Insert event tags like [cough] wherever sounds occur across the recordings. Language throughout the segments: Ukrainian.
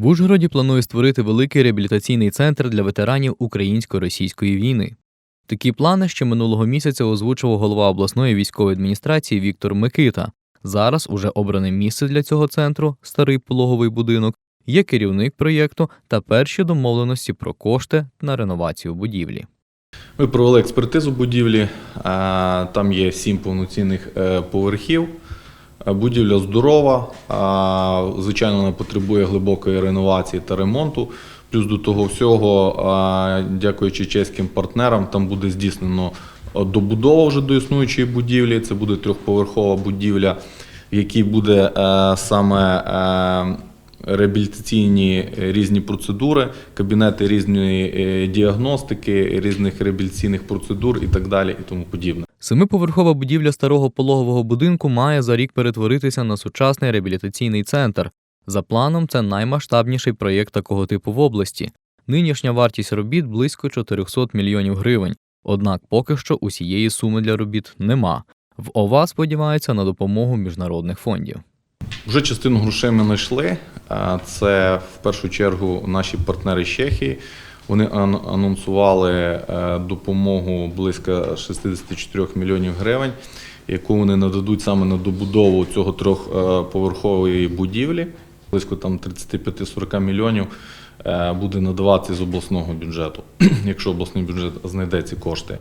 В Ужгороді планує створити великий реабілітаційний центр для ветеранів українсько-російської війни. Такі плани ще минулого місяця озвучував голова обласної військової адміністрації Віктор Микита. Зараз уже обране місце для цього центру старий пологовий будинок. Є керівник проєкту та перші домовленості про кошти на реновацію будівлі. Ми провели експертизу будівлі. е, Там є сім повноцінних е, поверхів. Е, Будівля здорова. Звичайно, вона потребує глибокої реновації та ремонту. Плюс до того всього, дякуючи чеським партнерам, там буде здійснено е, добудова вже до існуючої будівлі. Це буде трьохповерхова будівля, в якій буде е, саме реабілітаційні різні процедури, кабінети різної діагностики, різних реабілітаційних процедур і так далі, і тому подібне. Семиповерхова будівля старого пологового будинку має за рік перетворитися на сучасний реабілітаційний центр. За планом, це наймасштабніший проєкт такого типу в області. Нинішня вартість робіт близько 400 мільйонів гривень. Однак поки що усієї суми для робіт нема. В ОВА сподіваються на допомогу міжнародних фондів. Вже частину грошей ми знайшли. Це в першу чергу наші партнери з Чехії. Вони ан- анонсували е, допомогу близько 64 мільйонів гривень, яку вони нададуть саме на добудову цього трьохповерхової будівлі. Близько там 35-40 мільйонів е, буде надаватися з обласного бюджету, [clears throat] якщо обласний бюджет знайде ці кошти.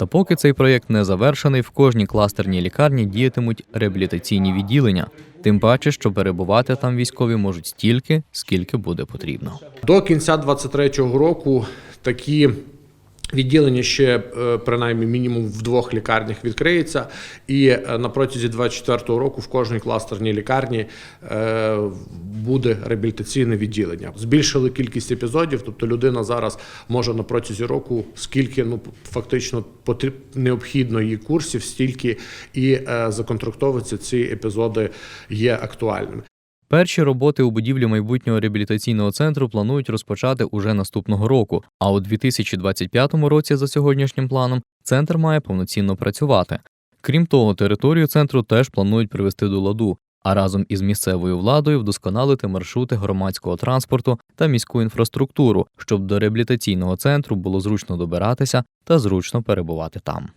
Та поки цей проєкт не завершений, в кожній кластерній лікарні діятимуть реабілітаційні відділення. Тим паче, що перебувати там військові можуть стільки, скільки буде потрібно. До кінця 2023 року такі відділення ще е, принаймні мінімум в двох лікарнях відкриється, і е, на протязі 2024 року в кожній кластерній лікарні е, буде реабілітаційне відділення. Збільшили кількість епізодів, тобто людина зараз може на протязі року, скільки ну фактично потріб необхідно її курсів, стільки і законтрактовуються ці епізоди є актуальними. Перші роботи у будівлі майбутнього реабілітаційного центру планують розпочати уже наступного року. А у 2025 році, за сьогоднішнім планом, центр має повноцінно працювати. Крім того, територію центру теж планують привести до ладу, а разом із місцевою владою вдосконалити маршрути громадського транспорту та міську інфраструктуру, щоб до реабілітаційного центру було зручно добиратися та зручно перебувати там.